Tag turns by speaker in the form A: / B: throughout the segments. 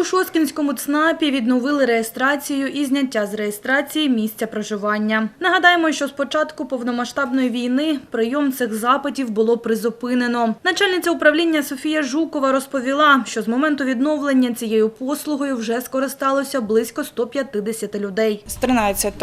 A: У Шоскінському ЦНАПі відновили реєстрацію і зняття з реєстрації місця проживання. Нагадаємо, що з початку повномасштабної війни прийом цих запитів було призупинено. Начальниця управління Софія Жукова розповіла, що з моменту відновлення цією послугою вже скористалося близько 150 людей.
B: З 13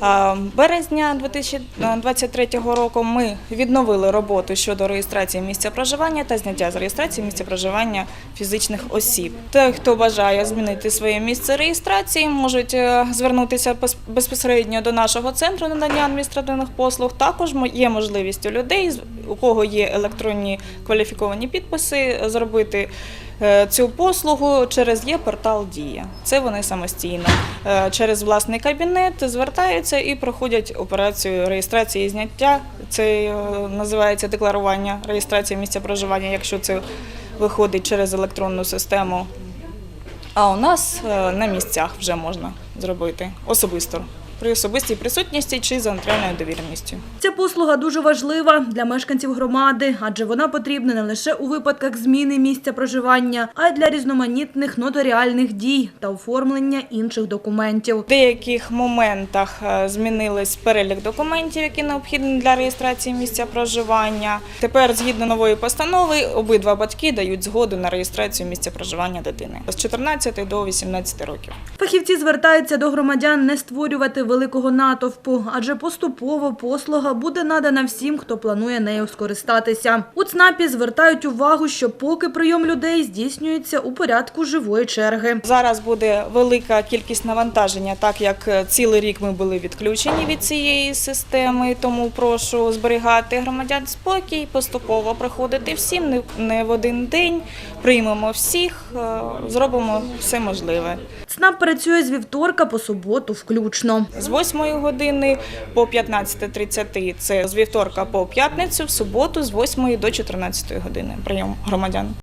B: а, березня 2023 року ми відновили роботу щодо реєстрації місця проживання та зняття з реєстрації місця проживання фізичних осіб. Той, хто бажає змінити своє місце реєстрації, можуть е, звернутися безпосередньо до нашого центру надання адміністративних послуг. Також є можливість у людей, у кого є електронні кваліфіковані підписи, зробити е, цю послугу через є портал Дія. Це вони самостійно е, через власний кабінет звертаються і проходять операцію реєстрації і зняття. Це називається декларування реєстрація місця проживання, якщо це виходить через електронну систему. А у нас е, на місцях вже можна зробити особисто при особистій присутності чи за нотаріальною довіреністю.
A: Ця послуга дуже важлива для мешканців громади, адже вона потрібна не лише у випадках зміни місця проживання, а й для різноманітних нотаріальних дій та оформлення інших документів.
B: В деяких моментах е, змінились перелік документів, які необхідні для реєстрації місця проживання. Тепер, згідно нової постанови, обидва батьки дають згоду на реєстрацію місця проживання дитини з 14 до 18 років.
A: Фахівці звертаються до громадян не створювати великого натовпу, адже поступово послуга буде надана всім, хто планує нею скористатися. У ЦНАПі звертають увагу, що поки прийом людей здійснюється у порядку живої черги.
B: Зараз буде велика кількість навантаження, так як е, цілий рік ми були відключені від цієї системи. Тому прошу зберігати громадян спокій, поступово приходити всім, не- в один день. Приймемо всіх, е, зробимо все можливе.
A: ЦНАП працює з вівторка по суботу включно.
B: З 8 години по 15.30 – це з вівторка по п'ятницю, в суботу з 8 до 14 години прийом громадян.